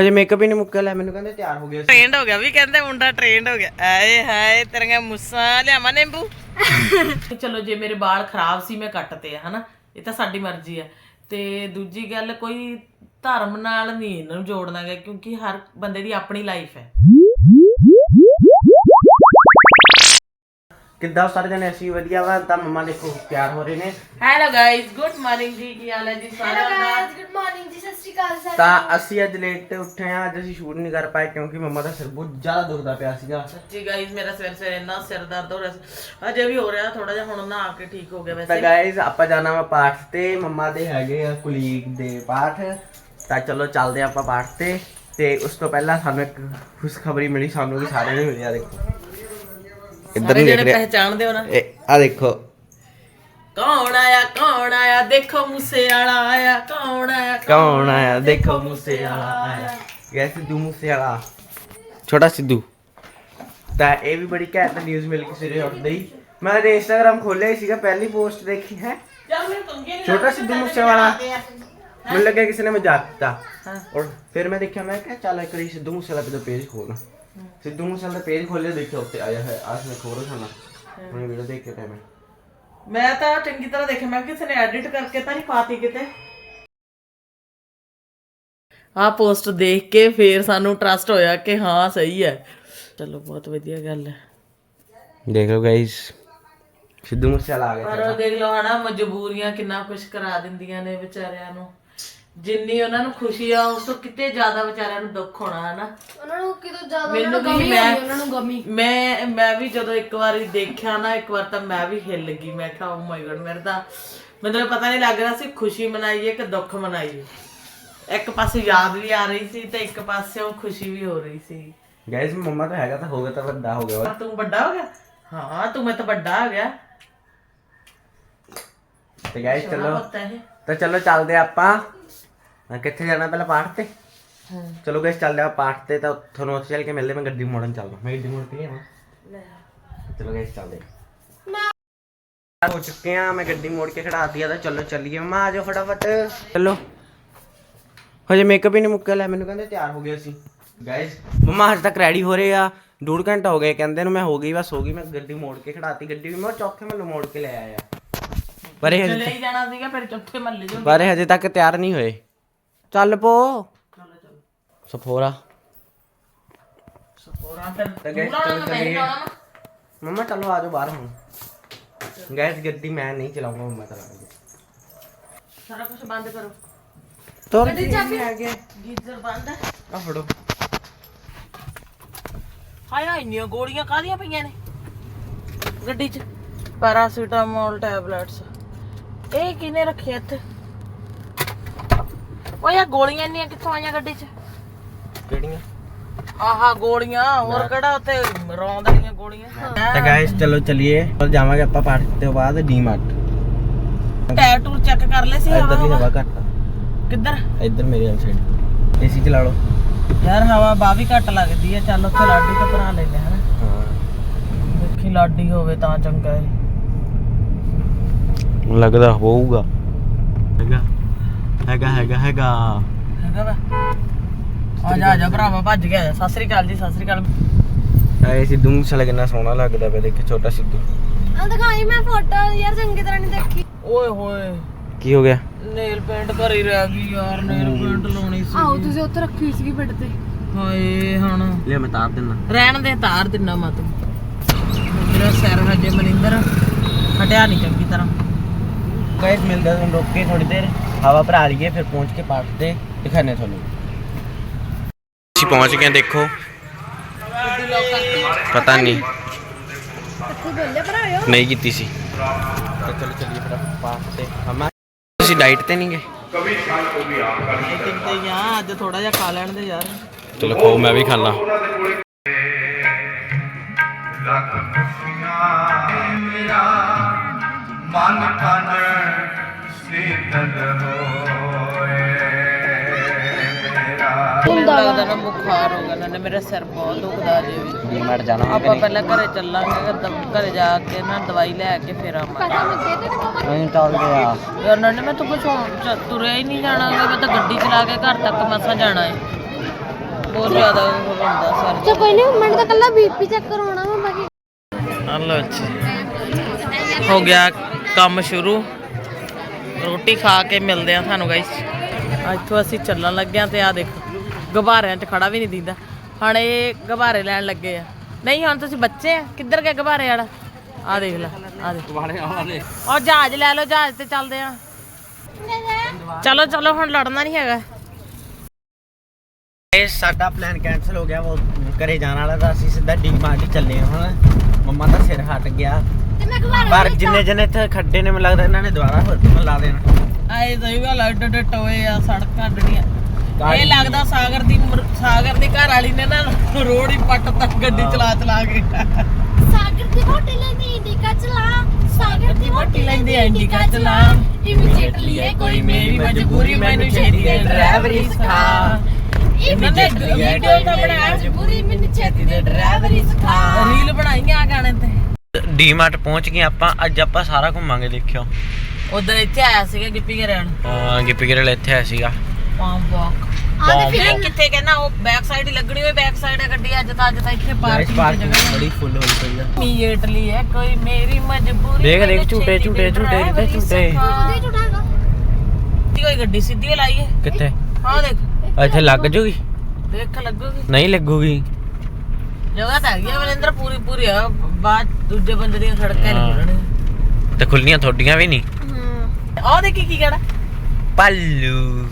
ਹਜੇ ਮੇਕਅਪ ਹੀ ਨਹੀਂ ਮੁੱਕਿਆ ਲੈ ਮੈਨੂੰ ਕਹਿੰਦੇ ਤਿਆਰ ਹੋ ਗਿਆ ਸੀ। ਟ੍ਰੇਨਡ ਹੋ ਗਿਆ ਵੀ ਕਹਿੰਦੇ ਮੁੰਡਾ ਟ੍ਰੇਨਡ ਹੋ ਗਿਆ। ਆਏ ਹਾਏ ਤੇਰੀਆਂ ਮੁੱਸਾਂ ਲਿਆਵਾਂ ਨਿੰਬੂ? ਚਲੋ ਜੇ ਮੇਰੇ ਵਾਲ ਖਰਾਬ ਸੀ ਮੈਂ ਕੱਟਤੇ ਆ ਹਨਾ? ਇਹ ਤਾਂ ਸਾਡੀ ਮਰਜ਼ੀ ਆ। ਤੇ ਦੂਜੀ ਗੱਲ ਕੋਈ ਧਰਮ ਨਾਲ ਨਹੀਂ ਇਹਨਾਂ ਨੂੰ ਜੋੜਨਾ ਗਾ ਕਿਉਂਕਿ ਹਰ ਬੰਦੇ ਦੀ ਆਪਣੀ ਲਾਈਫ ਹੈ। ਕਿੱਦਾਂ ਸਾਰੇ ਜਣੇ? ਅਸੀਂ ਵਧੀਆ ਵਾ। ਤਾਂ ਮੰਮਾ ਦੇਖੋ ਤਿਆਰ ਹੋ ਰਹੇ ਨੇ। ਹੈਲੋ ਗਾਇਸ ਗੁੱਡ ਮਾਰਨਿੰਗ ਜੀ। ਕੀ ਹਾਲ ਹੈ ਜੀ ਸਾਰਿਆਂ ਦਾ? ਗੁੱਡ ਮਾਰਨਿੰਗ ਜੀ। ਸਤਿ ਸ਼੍ਰੀ ਅਕਾਲ ਸਰ ਤਾਂ ਅਸੀਂ ਅੱਜ ਲੇਟ ਉੱਠੇ ਆ ਅੱਜ ਅਸੀਂ ਸ਼ੂਟ ਨਹੀਂ ਕਰ ਪਾਏ ਕਿਉਂਕਿ ਮੰਮਾ ਦਾ ਸਿਰ ਬਹੁਤ ਜ਼ਿਆਦਾ ਦੁਖਦਾ ਪਿਆ ਸੀਗਾ। ਜੀ ਗਾਇਸ ਮੇਰਾ ਸਵੇਰ ਸਵੇਰ ਇੰਨਾ ਸਿਰ ਦਰਦ ਹੋ ਰਿਹਾ ਸੀ। ਅਜੇ ਵੀ ਹੋ ਰਿਹਾ ਥੋੜਾ ਜਿਹਾ ਹੁਣ ਨਹਾ ਕੇ ਠੀਕ ਹੋ ਗਿਆ ਤਾਂ ਵੈਸੇ। ਗਾਇਜ਼ ਆਪਾਂ ਜਾਣਾ ਵਾ ਪਾਠ ਤੇ। ਮੰਮਾ ਦੇ ਹੈਗੇ ਆ ਕੁਲੀਗ ਦੇ ਪਾਠ। ਤਾਂ ਚਲੋ ਚੱਲਦੇ ਆਪਾਂ ਪਾਠ ਤੇ। ਤੇ ਉਸ ਤੋਂ ਪਹਿਲਾਂ ਸਾਨੂੰ ਇੱਕ ਖੁਸ਼ਖਬਰੀ ਮਿਲੀ। ਸਾਨੂੰ ਵੀ ਸਾਰਿਆਂ ਨੂੰ ਮਿਲੀ ਆ ਦੇਖੋ। ਇੱਧਰ ਸਾਰੇ ਨਹੀਂ ਦੇਖ ਜਿਹੜੇ ਰਿਹਾ? ਪਹਿਚਾਣਦੇ ਹੋ ਨਾ। ਇਹ ਆ ਦੇਖੋ। ਕੌਣ ਆਇਆ ਕੌਣ ਆਇਆ? ਦੇਖੋ ਮੂਸੇ ਵਾਲਾ ਆਇਆ ਕੌਣ ਆਇਆ ਕੌਣ ਆਇਆ? ਦੇਖੋ ਮੂਸੇ ਵਾਲਾ ਆਇਆ। ਇਹ ਸਿੱਧੂ ਮੂਸੇ ਵਾਲਾ। ਛੋਟਾ ਸਿੱਧੂ। ਤਾਂ ਇਹ ਵੀ ਬੜੀ ਘੈਂਟ ਨਿਊਜ਼ ਮਿਲ ਕੇ ਸਵੇਰੇ ਉੱਠਦੇ ਹੀ। ਮੈਂ ਤੇ ਇੰਸਟਾਗ੍ਰam ਖੋਲਿਆ ਹੀ ਸੀਗਾ ਪਹਿਲੀ ਪੋਸਟ ਦੇਖੀ ਹੈ। ਚੱਲ ਮੈਂ ਤੁੰਗੇ ਨਹੀਂ ਛੋਟਾ ਸਿੱਧੂ ਮੂਸੇ ਵਾਲਾ। ਮੈਨੂੰ ਲੱਗਿਆ ਕਿਸੇ ਨੇ ਮਜ਼ਾਕ ਕੀਤਾ ਹਾਂ। ਔਰ ਫਿਰ ਮੈਂ ਦੇਖਿਆ ਮੈਂ ਕਿਹਾ ਚੱਲ ਇੱਕ ਵਾਰੀ ਸਿੱਧੂ ਮੂਸੇ ਵਾਲਾ ਦਾ ਪੇਜ ਖੋਲਣਾ ਸਿੱਧੂ ਮੂਸੇ ਵਾਲਾ ਦਾ ਪੇਜ ਖੋਲਿਆ ਦੇਖਿਆ ਉੱਤੇ ਆਇਆ ਹੈ ਆਸ ਮੈਂ ਖੋਲ ਰਿਹਾ ਹੁਣ ਵੀਡੀਓ ਦੇਖ ਕੇ ਪਿਆ ਮੈਂ। ਮੈਂ ਤਾਂ ਚੰਗੀ ਤਰ੍ਹਾਂ ਦੇਖਿਆ ਮੈਂ ਕਿਹਾ ਕਿਸੇ ਨੇ ਐਡਿਟ ਕਰਕੇ ਤਾਂ ਨਹੀਂ ਪਾਤੀ ਕਿਤੇ। ਆ ਪੋਸਟ ਦੇਖ ਕੇ ਫੇਰ ਸਾਨੂੰ ਟਰਸਟ ਹੋਇਆ ਕਿ ਹਾਂ ਸਹੀ ਹੈ। ਚਲੋ ਬਹੁਤ ਵਧੀਆ ਗੱਲ ਹੈ। ਦੇਖ ਲਓ ਗਾਇਸ ਸਿੱਧੂ ਮੂਸੇ ਵਾਲਾ ਆ ਗਿਆ ਪਰ ਦੇਖ ਲਓ ਹਨਾ ਮਜਬੂਰੀਆਂ ਕਿੰਨਾ ਕੁਝ ਕਰਾ ਦਿੰਦੀਆਂ ਨੇ ਵਿਚਾਰਿਆਂ ਨੂੰ। ਜਿੰਨੀ ਉਹਨਾਂ ਨੂੰ ਖੁਸ਼ੀ ਆ ਉਸ ਤੋਂ ਕਿਤੇ ਜ਼ਿਆਦਾ ਵਿਚਾਰਿਆਂ ਨੂੰ ਦੁੱਖ ਹੋਣਾ ਹਨਾ? ਉਹਨਾਂ ਨੂੰ ਕਿਤੋਂ ਜ਼ਿਆਦਾ ਮੈਨੂੰ ਉਹਨਾਂ ਨੂੰ ਵੀ ਗਮੀ ਮੈਂ ਉਹਨਾਂ ਨੂੰ ਗਮੀ। ਮੈਂ ਮੈਂ ਵੀ ਜਦੋਂ ਇੱਕ ਵਾਰੀ ਦੇਖਿਆ ਨਾ ਇੱਕ ਵਾਰ ਤਾਂ ਮੈਂ ਵੀ ਹਿੱਲ ਗਈ। ਮੈਂ ਕਿਹਾ ਓ ਮਾਈ ਗॉड ਮੇਰੇ ਤਾਂ ਮਤਲਬ ਪਤਾ ਨਹੀਂ ਲੱਗ ਰਿਹਾ ਸੀ ਖੁਸ਼ੀ ਮਨਾਈਏ ਕਿ ਦੁੱਖ ਮਨਾਈਏ। ਇੱਕ ਪਾਸੇ ਯਾਦ ਵੀ ਆ ਰਹੀ ਸੀ ਤੇ ਇੱਕ ਪਾਸੇ ਉਹ ਖੁਸ਼ੀ ਵੀ ਹੋ ਰਹੀ ਸੀ। ਗਾਇਸ ਮੰਮਾ ਤਾਂ ਹੈਗਾ ਤਾਂ ਹੋ ਗਿਆ ਤਾਂ ਵੱਡਾ ਹੋ ਗਿਆ। ਪਰ ਤੂੰ ਵੱਡਾ ਹੋ ਗਿਆ? ਹਾਂ ਤੂੰ ਮੈਂ ਤਾਂ ਵੱਡਾ ਹੋ ਗਿਆ। ਤੇ ਗਾਇਸ ਚਲੋ। ਪਤਾ ਹੈ ਤਾਂ ਚਲੋ ਚੱਲਦੇ ਆਪਾਂ। ਅਹ ਕਿੱਥੇ ਜਾਣਾ ਪਹਿਲਾਂ ਪਾਠ ਤੇ? ਹਾਂ। ਚਲੋ ਗਾਇਸ ਚੱਲਦੇ ਆ ਪਾਠ ਤੇ ਤਾਂ ਤੁਹਾਨੂੰ ਉੱਥੇ ਚੱਲ ਕੇ ਮਿਲਦੇ ਮੈਂ ਗੱਡੀ ਮੋੜਨ ਚੱਲਦਾ। ਮੈਂ ਗੱਡੀ ਮੋੜ ਕੇ ਲਿਆਵਾਂ। ਚਲੋ ਗਾਇਸ ਚੱਲਦੇ ਆ। ਹੋ ਚੁੱਕੇ ਆ ਮੈਂ ਗੱਡੀ ਮੋੜ ਕੇ ਖੜਾਤੀ ਆ ਤਾਂ ਚਲੋ ਚੱਲੀਏ। ਮਮਾ ਆ ਜਾਓ ਫਟਾਫਟ। ਚਲੋ। ਹਜੇ ਮੇਕਅਪ ਹੀ ਨਹੀਂ ਮੁੱਕਿਆ ਲੈ ਮੈਨੂੰ ਕਹਿੰਦੇ ਤਿਆਰ ਹੋ ਗਿਆ ਸੀ ਗਾਇਸ ਮਮਾ ਹਜੇ ਤੱਕ ਰੈਡੀ ਹੋ ਰਹੇ ਆ। ਡੂਢ ਘੰਟਾ ਹੋ ਗਿਆ ਕਹਿੰਦੇ ਨੂੰ ਮੈਂ ਹੋ ਗਈ ਬਸ ਹੋ ਗਈ ਮੈਂ ਗੱਡੀ ਮੋੜ ਕੇ ਖੜਾਤੀ। ਗੱਡੀ ਵੀ ਮੈਂ ਚੌਥੇ ਮੱਲੇ ਮੋੜ ਕੇ ਲੈ ਆਇਆ। ਪਰ ਇਹ ਹਜੇ ਜਾਣਾ ਸੀਗਾ ਫਿਰ ਚੌਥੇ ਮਹੱਲੇ ਜੋ ਪਰ ਇਹ ਹਜੇ ਤੱਕ ਤਿਆਰ ਨਹੀਂ ਹੋਏ। ਚੱਲ ਪੋ। ਚਲੋ ਚਲੋ ਸਫੋਰਾ ਸਪੋਰਾਂ ਫਿਰ ਤਾਂ ਗਾਇਸ ਚਲੋ ਚੱਲੀਏ ਮੰਮਾ ਚਲੋ ਬਾਹਰ ਹੁਣ। ਗੈਸ ਗੱਡੀ ਮੈਂ ਨਹੀਂ ਚਲਾਉਂਗਾ ਮੰਮਾ ਚਲਾਉਂਗੇ ਸਾਰਾ ਕੁਝ ਬੰਦ ਕਰੋ। ਤੋਰ ਜੀ। ਆ ਗਿਆ ਗੀਜ਼ਰ ਬੰਦ ਹੈ। ਆ ਫੜੋ। ਹਾਏ ਹਾਏ ਇੰਨੀਆਂ ਗੋਲੀਆਂ ਕਾਹਦੀਆਂ ਪਈਆਂ ਨੇ? ਗੱਡੀ 'ਚ। Paracetamol tablets. ਇਹ ਕਿਨੇ ਰੱਖਿਆ ਇੱਥੇ? ਓਏ ਆ ਗੋਲੀਆਂ ਇੰਨੀਆਂ ਕਿੱਥੋਂ ਆਈਆਂ ਗੱਡੀ 'ਚ? ਕਿਹੜੀਆਂ? ਆਹਾ ਗੋਲੀਆਂ ਹੋਰ ਕਿਹੜਾ ਉੱਥੇ ਰੌਂਦ ਵਾਲੀਆਂ ਗੋਲੀਆਂ? ਤਾਂ ਗਾਇਸ ਚਲੋ ਚਲਿਏ। ਪਰ ਜਾਵਾਂਗੇ ਆਪਾਂ ਪਾਠ ਤੋਂ ਬਾਅਦ ਡੀਮਾਰਟ ਟੈਟੂ ਚੈੱਕ ਕਰ ਲੈ ਸੀ ਇੱਧਰ ਦੀ ਹਵਾ ਹਵਾ ਘੱਟ ਆ। ਕਿੱਧਰ? ਇੱਧਰ ਮੇਰੇ ਵਾਲੀ ਸਾਈਡ ਏਸੀ ਚਲਾ ਲਓ। ਯਾਰ ਹਵਾ ਬਾਵੀ ਘੱਟ ਲੱਗਦੀ ਹੈ ਚੱਲ ਉੱਥੇ ਲਾਡੀ ਤੋਂ ਭਰਾ ਲੈਨੇ ਹਨਾ ਹਾਂ। ਦੇਖੀ ਲਾਡੀ ਹੋਵੇ ਤਾਂ ਚੰਗਾ ਹੈ ਲੱਗਦਾ ਹੋਊਗਾ। ਹੈਗਾ। ਹੈਗਾ ਹੈਗਾ ਹੈਗਾ। ਹੈਗਾ ਵਾ। ਆ ਜਾ ਆ ਜਾ ਭਰਾਵਾ ਭੱਜ ਗਿਆ। ਸਤਿ ਸ੍ਰੀ ਅਕਾਲ ਜੀ ਸਤਿ ਸ੍ਰੀ ਅਕਾਲ। ਐ ਸਿੱਧੂ ਮੂਸੇਵਾਲਾ ਕਿੰਨਾ ਸੋਹਣਾ ਲੱਗਦਾ ਪਿਆ ਦੇਖੇ ਛੋਟਾ ਸਿੱਧੂ। ਆ ਦਿਖਾਈ ਮੈਂ ਫੋਟੋ ਯਾਰ ਚੰਗੀ ਤਰ੍ਹਾਂ ਨਹੀਂ ਦੇਖੀ। ਓਏ ਹੋਏ। ਕੀ ਹੋ ਗਿਆ? ਨੇਲ ਪੇਂਟ ਘਰੇ ਰਹਿ ਗਈ ਯਾਰ ਨੇਲ ਪੇਂਟ ਲਾਉਣੀ ਸੀ। ਆਹੋ ਤੁਸੀਂ ਉੱਥੇ ਰੱਖੀ ਸੀਗੀ ਬੈੱਡ ਤੇ। ਹਾਏ ਹੁਣ। ਲਿਆ ਮੈਂ ਤਾਰ ਦਿੰਦਾ ਰਹਿਣ ਦੇ ਤਾਰ ਦਿਨਾ ਮਾ ਤੂੰ ਮੇਰਾ ਸਿਰ ਹਜੇ ਮਨਿੰਦਰ ਹਟਿਆ ਨਹੀਂ ਚੰਗੀ ਤਰ੍ਹਾਂ। ਗਾਇਸ ਮਿਲਦੇ ਹਾਂ ਰੁਕ ਕੇ ਥੋੜੀ ਦੇਰ। ਹਵਾ ਭਰਾ ਲਈਏ ਫਿਰ ਪਹੁੰਚ ਕੇ ਪਾਠ ਤੇ ਦਿਖਾਣੇ ਤੁਹਾਨੂੰ। ਅਸੀਂ ਪਹੁੰਚ ਗਏ ਦੇਖੋ। ਪਤਾ ਨਹੀਂ। ਨਹੀਂ ਕੀਤੀ ਸੀ। ਤਾਂ ਚਲੋ ਚੱਲੀਏ ਫਿਰ ਆਪਾਂ ਪਾਠ ਤੇ। ਹਮਾ। ਤੁਸੀਂ ਡਾਈਟ ਤੇ ਨਹੀਂ ਗਏ? ਅੱਜ ਥੋੜਾ ਜਿਹਾ ਖਾ ਲੈਣ ਦੇ ਯਾਰ ਚਲੋ ਖਾਓ ਮੈਂ ਵੀ ਖਾਣਾ ਮੇਰਾ ਮੈਨੂੰ ਲੱਗਦਾ ਨਾ ਬੁਖਾਰ ਹੋ ਗਿਆ ਨਾ ਮੇਰਾ ਸਿਰ ਬਹੁਤ ਦੁਖਦਾ ਜੇ ਵੀ। ਡੀਮਾਰਟ ਜਾਣਾ ਆਪਾਂ ਪਹਿਲਾਂ ਘਰੇ ਚੱਲਾਂਗੇ ਦ- ਘਰੇ ਜਾ ਕੇ ਨਾ ਦਵਾਈ ਲੈ ਕੇ ਫਿਰ ਆਵਾਂਗੇ। ਨਹੀਂ ਚੱਲਦੇ ਆ ਯਾਰ ਨਾਨੇ ਮੈਂ ਤਾਂ ਕੁਝ ਤੁਰਿਆ ਹੀ ਨਹੀਂ ਜਾਣਾਗਾ ਮੈਂ ਤਾਂ ਗੱਡੀ ਚਲਾ ਕੇ ਘਰ ਤੱਕ ਮਸਾਂ ਜਾਣਾ ਹੈ ਬਹੁਤ ਜ਼ਿਆਦਾ ਉਹ ਹੁੰਦਾ ਸਰ ਚਾ ਕੋਈ ਨਹੀਂ ਮੈਨੂੰ ਤਾਂ ਕੱਲਾ ਬੀਪੀ ਚੈੱਕ ਕਰਾਉਣਾ ਵਾ ਬਾਕੀ। ਹਲੋ ਜੀ। ਹੋ ਗਿਆ ਕੰਮ ਸ਼ੁਰੂ। ਰੋਟੀ ਖਾ ਕੇ ਮਿਲਦੇ ਆ ਤੁਹਾਨੂੰ ਗਾਇਸ ਇੱਥੋਂ ਅਸੀਂ ਚੱਲਣ ਲੱਗੇ ਆ ਤੇ ਆ ਦੇਖੋ ਗੁਬਾਰਿਆਂ 'ਚ ਖੜਾ ਵੀ ਨਹੀਂ ਦਿੰਦਾ ਹੁਣ ਇਹ ਗੁਬਾਰੇ ਲੈਣ ਲੱਗੇ ਆ। ਨਹੀਂ ਹੁਣ ਤੁਸੀਂ ਬੱਚੇ ਆ ਕਿੱਧਰ ਗਏ ਗੁਬਾਰੇ ਵਾਲਾ? ਆ ਦੇਖ ਲੈ ਆ ਦੇਖ। ਗੁਬਾਰੇ ਵਾਲੇ ਔਰ ਜਹਾਜ਼ ਲੈ ਲਓ ਜਹਾਜ਼ ਤੇ ਚੱਲਦੇ ਆ। ਚਲੋ ਚਲੋ ਹੁਣ ਲੜਨਾ ਨਹੀਂ ਹੈਗਾ। ਇਹ ਸਾਡਾ ਪਲਾਨ ਕੈਨਸਲ ਹੋ ਗਿਆ ਉਹ ਘਰੇ ਜਾਣ ਵਾਲਾ ਤਾਂ ਅਸੀਂ ਸਿੱਧਾ ਡੀ ਮਾਰਟ ਹੀ ਚੱਲੇ ਹਾਂ ਹੁਣ। ਮੰਮਾ ਦਾ ਸਿਰ ਹਟ ਗਿਆ। ਤੇ ਮੈਂ ਘਰ ਪਰ ਜਿੰਨੇ ਜਣੇ ਇੱਥੇ ਖੱਡੇ ਨੇ ਮੈਨੂੰ ਲੱਗਦਾ ਇਹਨਾਂ ਨੇ ਦੁਬਾਰਾ ਹੋਰ ਲਾ ਦੇਣਾ। ਆਏ ਸਹੀ ਗੱਲ ਐਡ ਐਡ ਟੋਏ ਆ ਸੜਕਾਂ ਡੜੀਆਂ ਇਹ ਲੱਗਦਾ ਸਾਗਰ ਦੀ ਮੁਰ- ਸਾਗਰ ਦੀ ਘਰ ਵਾਲੀ ਨੇ ਨਾ ਰੋਡ ਹੀ ਪੱਟ ਤੱਕ ਗੱਡੀ ਚਲਾ ਚਲਾ ਕੇ। ਸਾਗਰ ਦੀ ਹੋਟਲ ਲੈਂਦੀ ਇੰਡੀਕਾ ਚਲਾ। ਸਾਗਰ ਦੀ ਵਹੁਟੀ ਲੈਂਦੀ ਇੰਡੀਕਾ ਚਲਾ। ਇਮੀਡੀਏਟਲੀ ਇਹ ਕੋਈ ਮੇਰੀ ਮਜਬੂਰੀ ਮੈਨੂੰ ਛੇਤੀ ਦੇ ਡਰਾਈਵਰੀ ਸਿਖਾ। ਇਮੀਡੀਏਟਲੀ ਇਹ ਕੋਈ ਤਾਂ ਬਣਾਇਆ। ਮਜਬੂਰੀ। ਮੈਨੂੰ ਛੇਤੀ ਦੇ ਡਰਾਈਵਰੀ ਸਿਖਾ। ਰੀਲ ਬਣਾਈਆਂ ਆ ਗਾਣੇ ਤੇ। ਡੀ ਮਾਰਟ ਪਹੁੰਚ ਗਏ ਆਪਾਂ ਅੱਜ ਆਪਾਂ ਸਾਰਾ ਘੁੰਮਾਂਗੇ ਦੇਖਿਓ। ਉਧਰ ਇੱਥੇ ਆਇਆ ਸੀਗਾ ਗਿੱਪੀ ਘਰੇਣ ਹਾਂ ਗਿੱਪੀ ਗਿਰਲ ਇੱਥੇ ਆਇਆ ਸੀਗਾ। ਪਾਮ ਵਾਕ ਆਹ ਤੇ ਇਹ ਕਿੱਥੇ ਕਹਿੰਦਾ ਉਹ ਬੈਕ ਸਾਈਡ ਹੀ ਲੱਗਣੀ ਹੋਈ ਬੈਕ ਸਾਈਡ ਹੈ ਗੱਡੀ ਅੱਜ ਤਾਂ ਅੱਜ ਤਾਂ ਇੱਥੇ ਪਾਰਕਿੰਗ ਦੀ ਜਗ੍ਹਾ ਬੜੀ ਫੁੱਲ ਹੋਈ ਪਈ ਆ। ਇਮੀਡੀਏਟਲੀ ਹੈ ਕੋਈ ਮੇਰੀ ਮਜਬੂਰੀ ਦੇਖ, ਦੇਖ, ਝੂਟੇ, ਝੂਟੇ, ਝੂਟੇ, ਝੂਟੇ। ਸਿੱਧੀ ਕੋਈ ਗੱਡੀ ਸਿੱਧੀ ਲਾਈ ਹੈ ਕਿੱਥੇ? ਆਹ ਦੇਖ। ਇੱਥੇ ਲੱਗ ਜੂਗੀ? ਦੇਖ ਲੱਗੂਗੀ। ਨਹੀਂ ਲੱਗੂਗੀ। ਜਗ੍ਹਾ ਤਾਂ ਹੈਗੀ ਆ ਮਨਿੰਦਰ ਪੂਰੀ ਪੂਰੀ ਆ। ਬਾਅਦ ਦੂਜੇ ਬੰਦੇ ਦੀਆਂ ਸੜਕਾਂ ਹਾਂ। ਨਹੀਂ ਖੁੱਲਣੀਆਂ ਤੇ ਖੁੱਲੀਆਂ ਥੋਡੀਆਂ ਵੀ ਨਹੀਂ? ਆਹ ਦੇਖੀ ਕੀ ਕਹਿਣਾ? ਪੱਲੂ।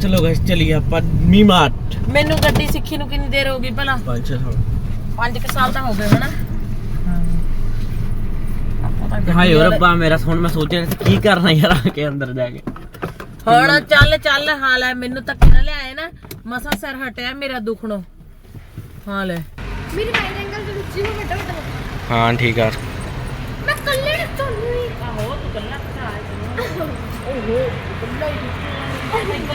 ਚਲੋ ਗਾਇਸ ਚਲੀਏ ਆਪਾਂ ਮੀ ਮਾਰਟ ਮੈਨੂੰ ਗੱਡੀ ਸਿੱਖੀ ਨੂੰ ਕਿੰਨੀ ਦੇਰ ਹੋ ਗਈ ਪਹਿਲਾਂ 5 5 ਕੁ ਸਾਲ ਤਾਂ ਹੋ ਗਏ ਹਨਾ ਆਪਾਂ ਤਾਂ ਗੱਡੀ ਹਾਏ ਓ ਵਾਲੇ- ਰੱਬਾ ਮੇਰਾ ਹੁਣ ਮੈਂ ਸੋਚ ਰਿਹਾ ਸੀ ਕੀ ਕਰਨਾ ਯਾਰ ਆ ਕੇ ਅੰਦਰ ਜਾ ਕੇ। ਹੁਣ ਚੱਲ ਚੱਲ ਹਾਲ ਹੈ ਮੈਨੂੰ ਧੱਕੇ ਨਾਲ ਲਿਆਏ ਨਾ ਮਸਾ ਸਿਰ ਹਟਿਆ ਮੇਰਾ ਦੁਖਣੋਂ ਹਾਲ ਹੈ ਮੇਰੀ ਵਾਈਡ ਐਂਗਲ ਦੇ ਵਿੱਚ ਹੀ ਮੈਂ ਵੱਡਾ। ਹਾਂ ਠੀਕ ਆ। ਮੈਂ ਕੱਲੇ ਨੂੰ ਤੁਹਾਨੂੰ ਹੀ ਆਹੋ ਤੂੰ ਗੱਲਾਂ ਕਿੱਥੇ ਆਇਆ ਓਹੋ ਗੱਲਾਂ ਹੀ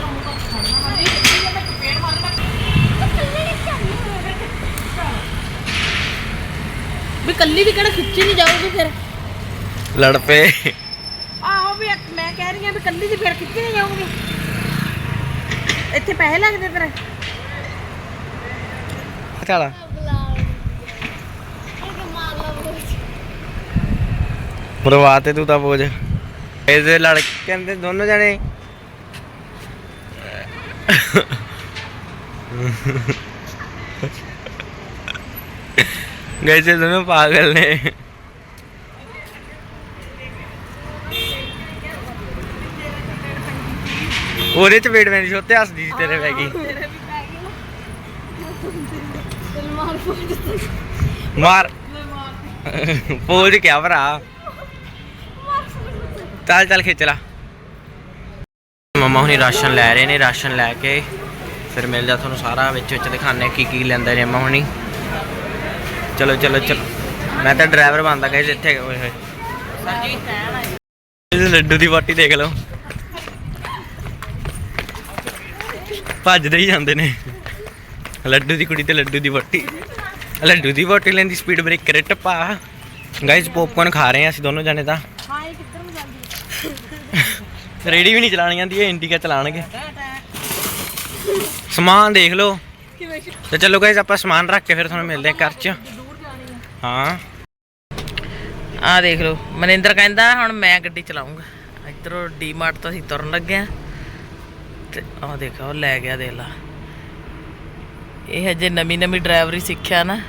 ਵੀ ਕੱਲੀ ਵੀ ਕਿਹੜਾ ਖਿੱਚੀ ਨਹੀਂ ਜਾਊਗੀ ਫਿਰ? ਲੜ ਪਏ। ਆਹੋ ਵੀ ਮੈਂ ਕਹਿ ਰਹੀ ਹਾਂ ਵੀ ਕੱਲੀ ਦੀ ਫਿਰ ਖਿੱਚੀ ਨਹੀਂ ਜਾਊਗੀ। ਇੱਥੇ ਪੈਸੇ ਲੱਗਦੇ ਤੇਰੇ ਚਲਾ ਪਰਵਾ ਤੇ ਤੂੰ ਤਾਂ ਬੋਝ। ਇਹਦੇ ਲੜ ਕਹਿੰਦੇ ਦੋਨੋਂ ਜਣੇ। ਗੈਸੇ ਦੋਨੋਂ ਪਾਗਲ ਨੇ। ਉਹਦੇ ਚ ਵੇਟ ਮੈਨ ਛੋਤੇ ਹੱਸਦੀ ਸੀ ਤੇਰੇ ਪੈ ਗਈ ਮਾਰ। ਪੋਜ ਕਿਆ ਭਰਾ। ਚੱਲ ਚੱਲ ਖਿੱਚ ਲਾ। ਮਮਾ ਹੁਣੀ ਰਾਸ਼ਨ ਲੈ ਰਹੇ ਨੇ, ਰਾਸ਼ਨ ਲੈ ਕੇ ਫਿਰ ਮਿਲ ਜਾ ਤੁਹਾਨੂੰ ਸਾਰਾ ਵਿੱਚ ਵਿੱਚ ਦਿਖਾਣੇ ਕੀ ਕੀ ਲੈਂਦੇ ਨੇ ਮਮਾ ਹੁਣੀ। ਚਲੋ ਚਲੋ ਚਲੋ। ਮੈਂ ਤਾਂ ਡਰਾਈਵਰ ਬਣਦਾ ਗਾਇਸ ਇੱਥੇ, ਓਏ ਹੋਏ। ਇਹ ਲੱਡੂ ਦੀ ਬਾਟੀ ਦੇਖ ਲਓ। ਭੱਜਦੇ ਹੀ ਜਾਂਦੇ ਨੇ। ਲੱਡੂ ਦੀ ਕੁੜੀ ਤੇ ਲੱਡੂ ਦੀ ਬਾਟੀ। ਲੱਡੂ ਦੀ ਬਾਟੀ ਲੈਂਦੀ ਸਪੀਡ ਬ੍ਰੇਕ ਕਰੇ ਟੱਪਾ। ਗਾਇਸ ਪੌਪਕਾਰਨ ਖਾ ਰਹੇ ਆ ਅਸੀਂ ਦੋਨੋਂ ਜਾਣੇ ਤਾਂ। ਰੇੜੀ ਵੀ ਨਹੀਂ ਚਲਾਣੀ ਆਂਦੀ, ਇਹ ਇੰਡੀਕਾ ਚਲਾਣਗੇ ਸਮਾਨ ਦੇਖ ਲਓ। ਤੇ ਚਲੋ ਗਾਇਸ ਆਪਾਂ ਸਮਾਨ ਰੱਖ ਕੇ ਫਿਰ ਤੁਹਾਨੂੰ ਮਿਲਦੇ ਆ ਘਰ 'ਚ। ਹਾਂ। ਆ ਦੇਖ ਲਓ, ਮਨਿੰਦਰ ਕਹਿੰਦਾ ਹੁਣ ਮੈਂ ਗੱਡੀ ਚਲਾਉਂਗਾ ਇਧਰੋਂ ਡੀਮਾਰਟ ਤੋਂ ਅਸੀਂ ਤੁਰਨ ਲੱਗੇ ਆ ਤੇ ਆਹ ਦੇਖੋ ਲੈ ਗਿਆ ਦੇਖ ਲਾ। ਇਹ ਹਜੇ ਨਵੀਂ ਨਵੀਂ ਡਰਾਈਵਰੀ ਸਿੱਖਿਆ ਨਾ।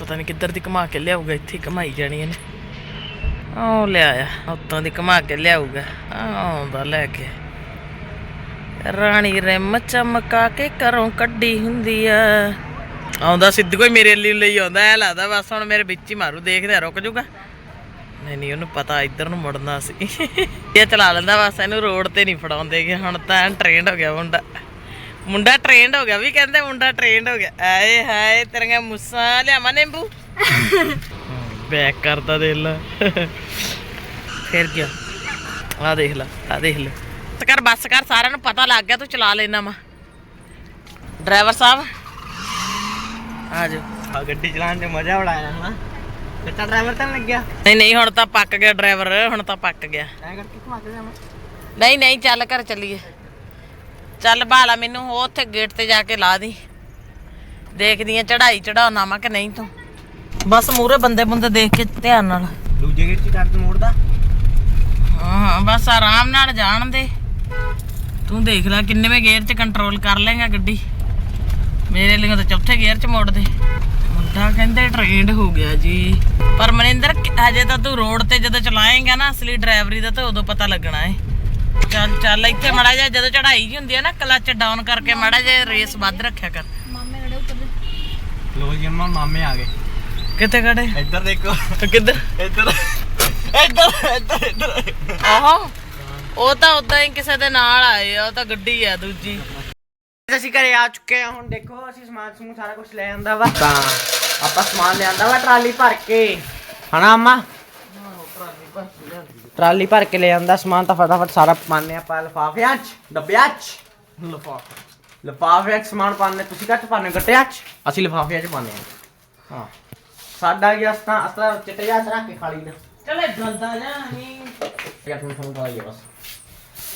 ਪਤਾ ਨਹੀਂ ਕਿੱਧਰ ਦੀ ਘੁਮਾ ਕੇ ਲਿਆਊਗਾ, ਇੱਥੇ ਹੀ ਘੁਮਾਈ ਜਾਣੀ ਇਹਨੇ। ਉਹ ਲਿਆਇਆ ਉੱਤੋਂ ਦੀ ਘੁਮਾ ਕੇ ਲਿਆਊਗਾ। ਆਉਂਦਾ ਲੈ ਕੇ। ਰਾਣੀ ਰਿਮ ਚਮਕਾ ਕੇ ਘਰੋਂ ਕੱਢੀ ਹੁੰਦੀ ਆ। ਆਉਂਦਾ ਸਿੱਧੂ ਕੋਈ ਮੇਰੇ ਲਈ ਲਈ ਆਉਂਦਾ, ਐ ਲੱਗਦਾ ਬਸ ਹੁਣ ਮੇਰੇ ਵਿੱਚ ਹੀ ਮਾਰੂ ਦੇਖਦੇ ਰੁਕ ਜੂਗਾ ਨਹੀਂ ਨਹੀਂ, ਉਹਨੂੰ ਪਤਾ ਇੱਧਰ ਨੂੰ ਮੁੜਨਾ ਸੀ। ਇਹ ਚਲਾ ਲੈਂਦਾ ਬਸ, ਇਹਨੂੰ ਰੋਡ ਤੇ ਨਹੀਂ ਫੜਾਉਂਦੇਗੇ ਹੁਣ ਤਾਂ ਟ੍ਰੇਨਡ ਹੋ ਗਿਆ ਮੁੰਡਾ। ਮੁੰਡਾ ਟ੍ਰੇਨਡ ਹੋ ਗਿਆ, ਵੀ ਕਹਿੰਦੇ ਮੁੰਡਾ ਟ੍ਰੇਨਡ ਹੋ ਗਿਆ। ਆਏ ਹਾਏ, ਤੇਰੀਆਂ ਮੁੱਸਾਂ ਲਿਆਵਾਂ ਨਿੰਬੂ। ਬੈਕ ਕਰਦਾ ਦੇਖ ਲੈ ਫਿਰ ਕੀ ਆ ਦੇਖ ਲੈ ਆ ਦੇਖ ਲੈ। ਤੇ ਕਰ ਬੱਸ ਕਰ ਸਾਰਿਆਂ ਨੂੰ ਪਤਾ ਲੱਗ ਗਿਆ ਤੂੰ ਚਲਾ ਲੈਣਾ ਵਾ। ਡਰਾਈਵਰ ਸਾਹਿਬ ਆ ਜਾਓ। ਆ ਗੱਡੀ ਚਲਾਉਣ 'ਚ ਮਜ਼ਾ ਆਇਆ ਹਨਾ। ਕੱਟਾ ਡਰਾਈਵਰ ਤਾਂ ਲੱਗਿਆ? ਨਹੀਂ ਨਹੀਂ ਹੁਣ ਤਾਂ ਪੱਕ ਗਿਆ ਡਰਾਈਵਰ ਹੁਣ ਤਾਂ ਪੱਕ ਗਿਆ। ਐ ਕਰਕੇ ਘੁਮਾ ਕੇ ਜਾਵਾਂ ਨਹੀਂ ਨਹੀਂ ਚੱਲ ਘਰ ਚੱਲੀਏ। ਚੱਲ ਬਾਲਾ ਮੈਨੂੰ ਉਹ ਉੱਥੇ ਗੇਟ ਤੇ ਜਾ ਕੇ ਲਾ ਦੀ। ਦੇਖਦੀ ਆ ਚੜਾਈ ਚੜਾਉਣਾ ਵਾ ਕਿ ਨਹੀਂ ਤੂੰ। ਬਸ ਮੂਰੇ ਬੰਦੇ ਬੰਦੇ ਦੇਖ ਕੇ ਧਿਆਨ ਨਾਲ। ਦੂਜੇ ਗੇਟ 'ਚ ਕਰ ਤੂੰ ਮੋੜਦਾ? ਹਾਂ ਹਾਂ ਬਸ ਆਰਾਮ ਨਾਲ ਜਾਣ ਦੇ। ਤੂੰ ਦੇਖ ਲੈ ਕਿੰਨੇਵੇਂ ਗੇਅਰ 'ਚ ਕੰਟਰੋਲ ਕਰ ਲੇਗਾ ਗੱਡੀ। ਮੇਰੇ ਲਈ ਤਾਂ ਚੌਥੇ ਗੇਅਰ 'ਚ ਮੋੜ ਦੇ ਮੁੰਡਾ ਕਹਿੰਦੇ ਟ੍ਰੇਨਡ ਹੋ ਗਿਆ ਜੀ। ਪਰ ਮਨਿੰਦਰ ਹਜੇ ਤਾਂ ਤੂੰ ਰੋਡ ਤੇ ਜਦੋਂ ਚਲਾਏਂਗਾ ਨਾ ਅਸਲੀ ਡਰਾਈਵਰੀ ਦਾ ਤਾਂ ਉਦੋਂ ਪਤਾ ਲੱਗਣਾ ਏ। ਚੱਲ ਚੱਲ ਇੱਥੇ ਮੜਾ ਜਾ ਜਦੋਂ ਚੜਾਈ ਜੀ ਹੁੰਦੀ ਹੈ ਨਾ ਕਲਚ ਡਾਊਨ ਕਰਕੇ ਮੜਾ ਜਾ ਰੇਸ ਵੱਧ ਰੱਖਿਆ ਕਰ। ਲੋ ਜੀ ਅੰਮਾ ਮਾਮੇ ਆ ਗਏ। ਕਿੱਥੇ ਖੜੇ? ਇੱਧਰ ਦੇਖੋ। ਕਿੱਧਰ? ਇੱਧਰ। ਇੱਧਰ ਇੱਧਰ ਇੱਧਰ। ਆਹੋ। ਉਹ ਤਾਂ ਉਦਾਂ ਹੀ ਕਿਸੇ ਦੇ ਨਾਲ ਆਏ ਆ ਉਹ ਤਾਂ ਗੱਡੀ ਆ ਦੂਜੀ। ਅਸੀਂ ਘਰੇ ਆ ਚੁੱਕੇ ਹਾਂ ਹੁਣ ਦੇਖੋ ਅਸੀਂ ਸਮਾਨ ਸਮੂਨ ਸਾਰਾ ਕੁਝ ਲੈ ਆਂਦਾ ਵਾ। ਤਾਂ ਆਪਾਂ ਸਮਾਨ ਲਿਆਂਦਾ ਵਾ ਟਰਾਲੀ ਭਰ ਕੇ। ਹਨਾ ਅੰਮਾ? ਟਰਾਲੀ ਭਰ ਕੇ ਲੈ ਆਂਦਾ ਸਮਾਨ ਤਾਂ ਫਟਾਫਟ ਸਾਰਾ ਪਾਣੇ ਆਪਾਂ ਲਫਾਫਿਆਂ 'ਚ ਡੱਬਿਆਂ 'ਚ। ਲਫਾਫੇ ਲਫਾਫਿਆਂ 'ਚ ਸਮਾਨ ਪਾਣੇ ਤੁਸੀਂ ਕੱਟ ਪਾਣੇ ਗੱਟਿਆਂ 'ਚ? ਅਸੀਂ ਲਫਾਫਿਆਂ 'ਚ ਪਾਣੇ ਹਾਂ। ਸਾਡਾ ਗਿਆ ਅਸਤਾ ਅਸਤਾ ਚਿੱਟੇ ਜਿਹਾ ਰੱਖ ਕੇ ਖਾਲੀ ਨਾ ਚਲੇ ਗੰਦਾ ਜਾ ਨਹੀਂ ਯਾਰ ਤੁਹਾਨੂੰ ਤੁਹਾਨੂੰ ਪਤਾ ਹੀ ਹੈ ਬਸ।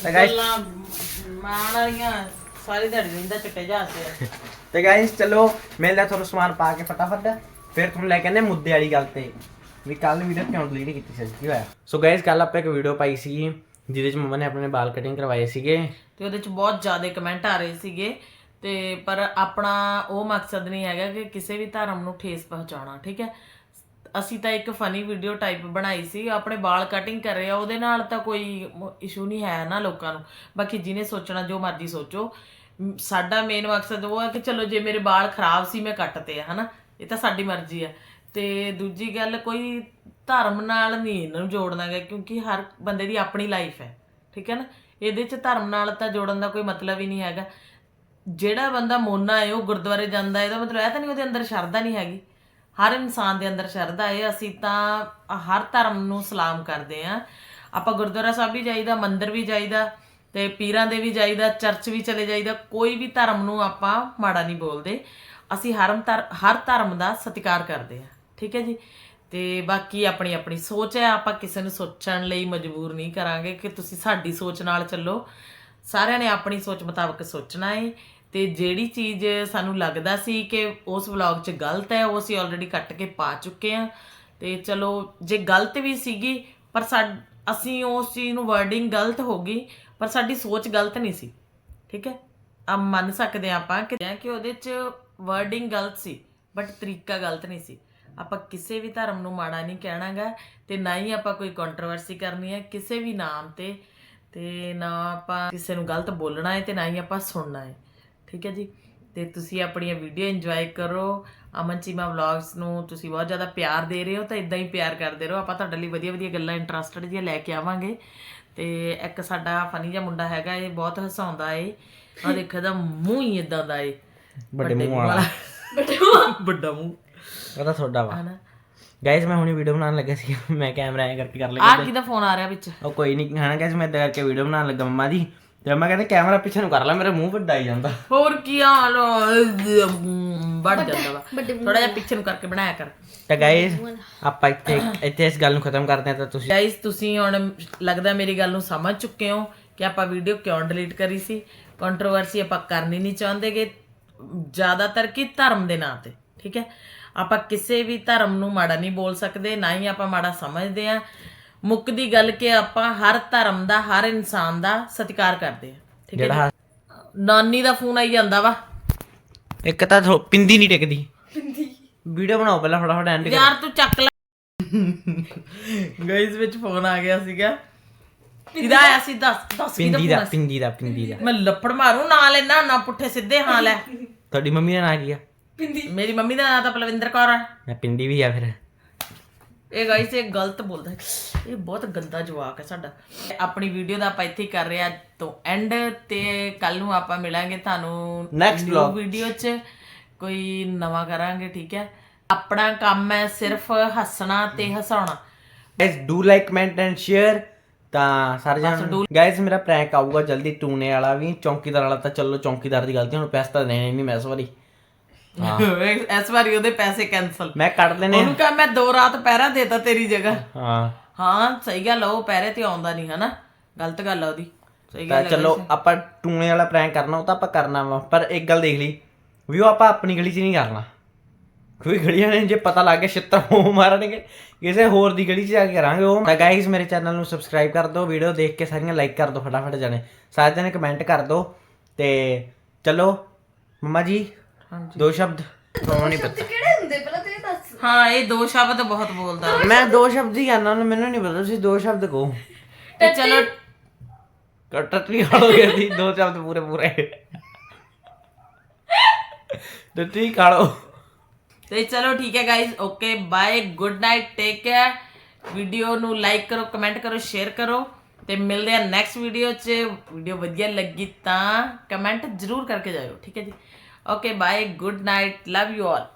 ਤਾਂ ਗਾਇਸ ਗੱਲਾਂ ਮਾਣ ਵਾਲੀਆਂ ਸਾਰੀ ਦਿਹਾੜੀ ਰਹਿੰਦਾ ਚਿੱਟੇ ਜਹਾਜ਼ ਤੇ। ਤੇ ਗਾਇਸ ਚਲੋ ਮਿਲਦਾ ਤੁਹਾਨੂੰ ਸਮਾਨ ਪਾ ਕੇ ਫਟਾਫਟ। ਫਿਰ ਤੁਹਾਨੂੰ ਲੈ ਕੇ ਆਨੇ ਮੁੱਦੇ ਵਾਲੀ ਗੱਲ ਤੇ। ਵੀ ਕੱਲ ਵੀਡੀਓ ਕਿਉਂ ਡਿਲੀਟ ਕੀਤੀ ਸੀ? ਕੀ ਹੋਇਆ? ਸੋ ਗਾਇਸ ਕੱਲ ਆਪਾਂ ਇੱਕ ਵੀਡੀਓ ਪਾਈ ਸੀ ਜਿਹਦੇ ਚ ਮੰਮਾ ਨੇ ਆਪਣੇ ਵਾਲ ਕਟਿੰਗ ਕਰਵਾਏ ਸੀਗੇ। ਤੇ ਉਹਦੇ ਚ ਬਹੁਤ ਜ਼ਿਆਦਾ ਕਮੈਂਟ ਆ ਰਹੇ ਸੀਗੇ। ਤੇ ਪਰ ਆਪਣਾ ਉਹ ਮਕਸਦ ਨਹੀਂ ਹੈਗਾ ਕਿ ਕਿਸੇ ਵੀ ਧਰਮ ਨੂੰ ਠੇਸ ਪਹੁੰਚਾਉਣਾ, ਠੀਕ ਹੈ? ਅਸੀਂ ਤਾਂ ਇੱਕ ਫਨੀ ਵੀਡੀਓ ਟਾਈਪ ਬਣਾਈ ਸੀ ਆਪਣੇ ਵਾਲ ਕਟਿੰਗ ਕਰ ਰਹੇ ਆ, ਉਹਦੇ ਨਾਲ ਤਾਂ ਕੋਈ ਇਸ਼ੂ ਨਹੀਂ ਹੈ ਨਾ ਲੋਕਾਂ ਨੂੰ। ਬਾਕੀ ਜਿਹਨੇ ਸੋਚਣਾ, ਜੋ ਮਰਜ਼ੀ ਸੋਚੋ। ਸਾਡਾ ਮੇਨ ਮਕਸਦ ਉਹ ਹੈ ਕਿ ਚਲੋ ਜੇ ਮੇਰੇ ਵਾਲ ਖਰਾਬ ਸੀ, ਮੈਂ ਕੱਟਤੇ ਆ, ਹਨਾ? ਇਹ ਤਾਂ ਸਾਡੀ ਮਰਜ਼ੀ ਹੈ। ਤੇ ਦੂਜੀ ਗੱਲ, ਕੋਈ ਧਰਮ ਨਾਲ ਨਹੀਂ ਇਹਨਾਂ ਨੂੰ ਜੋੜਨਾ ਹੈ ਕਿਉਂਕਿ ਹਰ ਬੰਦੇ ਦੀ ਆਪਣੀ ਲਾਈਫ ਹੈ, ਠੀਕ ਹੈ ਨਾ? ਇਹਦੇ ਚ ਧਰਮ ਨਾਲ ਤਾਂ ਜੋੜਨ ਦਾ ਕੋਈ ਮਤਲਬ ਹੀ ਨਹੀਂ ਹੈਗਾ। ਜਿਹੜਾ ਬੰਦਾ ਮੋਨਾ ਹੈ ਉਹ ਗੁਰਦੁਆਰੇ ਜਾਂਦਾ ਹੈ, ਇਹਦਾ ਮਤਲਬ ਇਹ ਤਾਂ ਨਹੀਂ ਉਹਦੇ ਅੰਦਰ ਸ਼ਰਧਾ ਨਹੀਂ ਹੈਗੀ। ਹਰ ਇਨਸਾਨ ਦੇ ਅੰਦਰ ਸ਼ਰਧਾ ਹੈ ਅਸੀਂ ਤਾਂ ਹਰ ਧਰਮ ਨੂੰ ਸਲਾਮ ਕਰਦੇ ਆ ਆਪਾਂ ਗੁਰਦੁਆਰਾ ਸਾਹਿਬ ਵੀ ਜਾਈਦਾ ਮੰਦਿਰ ਵੀ ਜਾਈਦਾ ਤੇ ਪੀਰਾਂ ਦੇ ਵੀ ਜਾਈਦਾ ਚਰਚ ਵੀ ਚਲੇ ਜਾਈਦਾ ਕੋਈ ਵੀ ਧਰਮ ਨੂੰ ਆਪਾਂ ਮਾੜਾ ਨਹੀਂ ਬੋਲਦੇ। ਅਸੀਂ ਹਰ ਧਰ- ਹਰ ਧਰਮ ਦਾ ਸਤਿਕਾਰ ਕਰਦੇ ਆ ਠੀਕ ਹੈ ਜੀ? ਤੇ ਬਾਕੀ ਆਪਣੀ ਆਪਣੀ ਸੋਚ ਹੈ ਆਪਾਂ ਕਿਸੇ ਨੂੰ ਸੋਚਣ ਲਈ ਮਜਬੂਰ ਨਹੀਂ ਕਰਾਂਗੇ ਕਿ ਤੁਸੀਂ ਸਾਡੀ ਸੋਚ ਨਾਲ ਚੱਲੋ। ਸਾਰਿਆਂ ਨੇ ਆਪਣੀ ਸੋਚ ਮੁਤਾਬਕ ਸੋਚਣਾ ਹੈ ਤੇ ਜਿਹੜੀ ਚੀਜ਼ ਸਾਨੂੰ ਲੱਗਦਾ ਸੀ ਕਿ ਉਸ ਵਲੌਗ 'ਚ ਗਲਤ ਹੈ, ਉਹ ਅਸੀਂ ਆਲਰੇਡੀ ਕੱਟ ਕੇ ਪਾ ਚੁੱਕੇ ਆ ਤੇ ਚਲੋ, ਜੇ ਗਲਤ ਵੀ ਸੀਗੀ, ਪਰ ਸਾਡ ਅਸੀਂ ਉਸ ਚੀਜ਼ ਨੂੰ ਵਰਡਿੰਗ ਗਲਤ ਹੋ ਗਈ, ਪਰ ਸਾਡੀ ਸੋਚ ਗਲਤ ਨਹੀਂ ਸੀ। ਠੀਕ ਹੈ? ਆ ਮੰਨ ਸਕਦੇ ਹਾਂ ਆਪਾਂ ਕਿ ਕਿ ਉਹਦੇ 'ਚ ਵਰਡਿੰਗ ਗਲਤ ਸੀ ਬਟ ਤਰੀਕਾ ਗਲਤ ਨਹੀਂ ਸੀ। ਆਪਾਂ ਕਿਸੇ ਵੀ ਧਰਮ ਨੂੰ ਮਾੜਾ ਨਹੀਂ ਕਹਿਣਾਗਾ ਤੇ ਨਾ ਹੀ ਆਪਾਂ ਕੋਈ ਕੰਟਰੋਵਰਸੀ ਕਰਨੀ ਹੈ, ਕਿਸੇ ਵੀ ਨਾਮ ਤੇ ਤੇ ਨਾ ਆਪਾਂ ਕਿਸੇ ਨੂੰ ਗਲਤ ਬੋਲਣਾ ਹੈ ਤੇ ਨਾ ਹੀ ਆਪਾਂ ਸੁਣਨਾ ਹੈ। ਠੀਕ ਹੈ ਜੀ? ਤੇ ਤੁਸੀਂ ਆਪਣੀਆਂ ਵੀਡੀਓ ਇੰਜੋਏ ਕਰੋ। ਅਮਨ ਚੀਮਾ ਵਲੌਗਸ ਨੂੰ ਤੁਸੀਂ ਬਹੁਤ ਜ਼ਿਆਦਾ ਪਿਆਰ ਦੇ ਰਹੇ ਹੋ ਤਾਂ ਇਦਾਂ ਹੀ ਪਿਆਰ ਕਰਦੇ ਰਹੋ। ਆਪਾਂ ਤੁਹਾਡੇ ਲਈ ਵਧੀਆ ਵਧੀਆ ਗੱਲਾਂ ਇੰਟਰਸਟਡ ਜਿਹੀਆਂ ਲੈ ਕੇ ਆਵਾਂਗੇ। ਤੇ ਇੱਕ ਸਾਡਾ ਫਨੀ ਜਿਹਾ ਮੁੰਡਾ ਹੈਗਾ ਇਹ ਬਹੁਤ ਹਸਾਉਂਦਾ ਏ। ਆ ਦੇਖੋ ਇਹਦਾ ਮੂੰਹ ਹੀ ਇਦਾਂ ਦਾ ਏ। ਵੱਡੇ ਮੂੰਹ ਵਾਲਾ। ਵੱਡਾ ਮੂੰਹ ਉਹ ਤਾਂ ਤੁਹਾਡਾ ਵਾ। ਹਨਾ? ਗਾਇਸ ਮੈਂ ਹੁਣੇ ਵੀਡੀਓ ਬਣਾਉਣ ਲੱਗਾ ਸੀ ਮੈਂ ਕੈਮਰਾ ਐ ਕਰਕੇ ਕਰ ਆ ਲਿਆ ਕਿਹਦਾ ਫੋਨ ਆ ਰਿਹਾ ਵਿੱਚ? ਉਹ ਕੋਈ ਨਹੀਂ ਹਨਾ ਗਾਇਸ ਮੈਂ ਇਦਾਂ ਕਰਕੇ ਵੀਡੀਓ ਬਣਾਉਣ ਲੱਗਾ ਮੰਮਾ ਦੀ। ਤੇ ਮੈਂ ਕਹਿੰਦਾ ਕੈਮਰਾ ਪਿੱਛੇ ਨੂੰ ਕਰ ਲੈ ਮੇਰਾ ਮੂੰਹ ਵੱਡਾ ਹੀ ਜਾਂਦਾ। ਹੋਰ ਕੀ ਹਾਲ ਵੱਡ ਜਾਂਦਾ ਵਾ। ਥੋੜਾ ਜਿਹਾ ਪਿੱਛੇ ਨੂੰ ਕਰਕੇ ਬਣਾਇਆ ਕਰ। ਤਾਂ ਗਾਇਸ ਆਪਾਂ ਇੱਥੇ ਇੱਥੇ ਇਸ ਗੱਲ ਨੂੰ ਖਤਮ ਕਰਦੇ ਹਾਂ ਤਾਂ ਤੁਸੀਂ ਗਾਇਸ ਤੁਸੀਂ ਹੁਣ ਲੱਗਦਾ ਮੇਰੀ ਗੱਲ ਨੂੰ ਸਮਝ ਚੁੱਕੇ ਹੋ ਕਿ ਆਪਾਂ ਵੀਡੀਓ ਕਿਉਂ ਡਿਲੀਟ ਕਰੀ ਸੀ? ਕੰਟਰੋਵਰਸੀ ਆਪਾਂ ਕਰਨੀ ਨਹੀਂ ਚਾਹੁੰਦੇਗੇ ਜ਼ਿਆਦਾਤਰ ਕਿ ਧਰਮ ਦੇ ਨਾਂ ਤੇ ਠੀਕ ਹੈ? ਆਪਾਂ ਕਿਸੇ ਵੀ ਧਰਮ ਨੂੰ ਮਾੜਾ ਨਹੀਂ ਬੋਲ ਸਕਦੇ ਨਾ ਹੀ ਆਪਾਂ ਮਾੜਾ ਸਮਝਦੇ ਆ ਮੁੱਕਦੀ ਗੱਲ ਕਿ ਆਪਾਂ ਹਰ ਧਰਮ ਦਾ ਹਰ ਇਨਸਾਨ ਦਾ ਸਤਿਕਾਰ ਕਰਦੇ ਆ ਠੀਕ ਹੈ ਜਿਹੜਾ? ਨਾਨੀ ਦਾ ਫੋਨ ਆਈ ਜਾਂਦਾ ਵਾ। ਇੱਕ ਤਾਂ ਥੋ- ਪਿੰਦੀ ਨਹੀਂ ਟਿਕਦੀ। ਪਿੰਦੀ। ਵੀਡੀਓ ਬਣਾਓ ਪਹਿਲਾਂ ਫਟਾਫਟ ਐਂਡ ਯਾਰ ਤੂੰ ਚੱਕ ਲੈ। ਗਾਇਸ ਵਿੱਚ ਫੋਨ ਆ ਗਿਆ ਸੀਗਾ। ਕਿਹਦਾ ਆਇਆ ਸੀ ਦੱਸ ਦੱਸ ਕਿਹਦਾ ਪਿੰਦੀ ਦਾ ਪਿੰਦੀ ਦਾ ਪਿੰਦੀ ਦਾ। ਮੈਂ ਲੱਫੜ ਮਾਰੂ ਨਾਲ ਇਹਨਾਂ ਨਾ ਪੁੱਠੇ ਸਿੱਧੇ ਹਾਂ ਲੈ। ਤੁਹਾਡੀ ਮੰਮੀ ਦਾ ਨਾਂ ਕੀ ਆ? ਮੇਰੀ ਮੰਮੀ ਦਾ ਨਾਂ ਤਾਂ ਪਲਵਿੰਦਰ ਕੌਰ ਆ। ਮੈਂ ਪਿੰਦੀ ਵੀ ਆ ਫਿਰ। ਇਹ ਗਾਇਸ ਇਹ ਗਲਤ ਬੋਲਦਾ ਹੈ। ਇਹ ਬਹੁਤ ਗੰਦਾ ਜਵਾਕ ਹੈ ਸਾਡਾ। ਆਪਣੀ ਵੀਡੀਓ ਦਾ ਆਪਾਂ ਇੱਥੇ ਹੀ ਕਰ ਰਹੇ ਆ ਤੋਂ ਐਂਡ ਤੇ ਕੱਲ ਨੂੰ ਆਪਾਂ ਮਿਲਾਂਗੇ ਤੁਹਾਨੂੰ Next vlog। ਵੀਡੀਓ 'ਚ। ਕੋਈ ਨਵਾਂ ਕਰਾਂਗੇ ਠੀਕ ਹੈ? ਆਪਣਾ ਕੰਮ ਹੈ ਸਿਰਫ ਹੱਸਣਾ ਤੇ ਹਸਾਉਣਾ। Guys do like comment and share ਤਾਂ ਸਾਰੇ ਜਣ ਗਾਇਸ ਮੇਰਾ ਪ੍ਰੈਂਕ ਆਊਗਾ ਜਲਦੀ ਟੂਨੇ ਵਾਲਾ ਵੀ। ਚੌਂਕੀਦਾਰ ਵਾਲਾ ਤਾਂ ਚਲੋ ਚੌਂਕੀਦਾਰ ਦੀ ਗਲਤੀ ਹੁਣ ਪੈਸੇ ਤਾਂ ਦੇਣੇ ਨਹੀਂ ਮੈਂ ਇਸ ਵਾਰੀ। ਇਸ ਵਾਰੀ ਉਹਦੇ ਪੈਸੇ ਕੈਨਸਲ ਮੈਂ ਕੱਢ ਲੈਣੇ ਉਹਨੂੰ ਕਹਾਂ ਮੈਂ ਦੋ ਰਾਤ ਪਹਿਰਾ ਦੇਤਾ ਤੇਰੀ ਜਗ੍ਹਾ। ਹਾਂ। ਹਾਂ ਸਹੀ ਗੱਲ ਆ ਉਹ ਪਹਿਰੇ ਤੇ ਆਉਂਦਾ ਨਹੀਂ ਹਨਾ? ਗਲਤ ਗੱਲ ਆ ਉਹਦੀ। ਸਹੀ ਤਾਂ ਗੱਲ ਆ ਚਲੋ ਆਪਾਂ ਟੂਨੇ ਵਾਲਾ ਪ੍ਰੈਂਕ ਕਰਨਾ ਉਹ ਤਾਂ ਆਪਾਂ ਕਰਨਾ ਵਾ। ਪਰ ਇੱਕ ਗੱਲ ਦੇਖ ਲਈ ਵੀ ਉਹ ਆਪਾਂ ਆਪਣੀ ਗਲੀ 'ਚ ਨਹੀਂ ਕਰਨਾ। ਕੋਈ ਗਲੀਆਂ ਨੇ ਜੇ ਪਤਾ ਲੱਗ ਗਿਆ ਛਿੱਤਰ ਉਹ ਮਾਰਨਗੇ ਕਿਸੇ ਹੋਰ ਦੀ ਗਲੀ 'ਚ ਜਾ ਕੇ ਕਰਾਂਗੇ ਉਹ। ਤਾਂ ਗਾਇਸ ਮੇਰੇ ਚੈਨਲ ਨੂੰ ਸਬਸਕ੍ਰਾਈਬ ਕਰ ਦਿਓ ਵੀਡੀਓ ਦੇਖ ਕੇ ਸਾਰੀਆਂ ਲਾਈਕ ਕਰ ਦਿਓ ਫਟਾਫਟ ਜਾਣੇ। ਸਾਰੇ ਜਣੇ ਕਮੈਂਟ ਕਰ ਦਿਓ ਤੇ ਚਲੋ ਮੰਮਾ ਜੀ ਹਾਂਜੀ। ਦੋ ਸ਼ਬਦ ਤੁਹਾਨੂੰ ਨਹੀਂ ਪਤਾ। ਹਾਂ ਇਹ ਦੋ ਸ਼ਬਦ ਬਹੁਤ ਬੋਲਦਾ। ਮੈਂ ਦੋ ਸ਼ਬਦ ਹੀ ਕਰਨਾ ਉਹਨੂੰ ਮੈਨੂੰ ਨਹੀਂ ਪਤਾ ਤੁਸੀਂ ਦੋ ਸ਼ਬਦ ਕਹੋ। ਤੇ ਚਲੋ ਟੱਟੀ ਖਾਲੋ ਦੀ ਦੋ ਸ਼ਬਦ ਪੂਰੇ ਪੂਰੇ। ਟੱਟੀ ਖਾਲੋ ਤੇ ਚਲੋ ਠੀਕ ਹੈ guys okay bye good night take care video ਨੂੰ ਲਾਈਕ ਕਰੋ ਕਮੈਂਟ ਕਰੋ ਸ਼ੇਅਰ ਕਰੋ। ਤੇ ਮਿਲਦੇ ਆ ਨੈਕਸਟ ਵੀਡੀਓ 'ਚ। ਵੀਡੀਓ ਵਧੀਆ ਲੱਗੀ ਤਾਂ ਕਮੈਂਟ ਜ਼ਰੂਰ ਕਰਕੇ ਜਾਇਓ ਠੀਕ ਹੈ ਜੀ। Okay bye good night love you all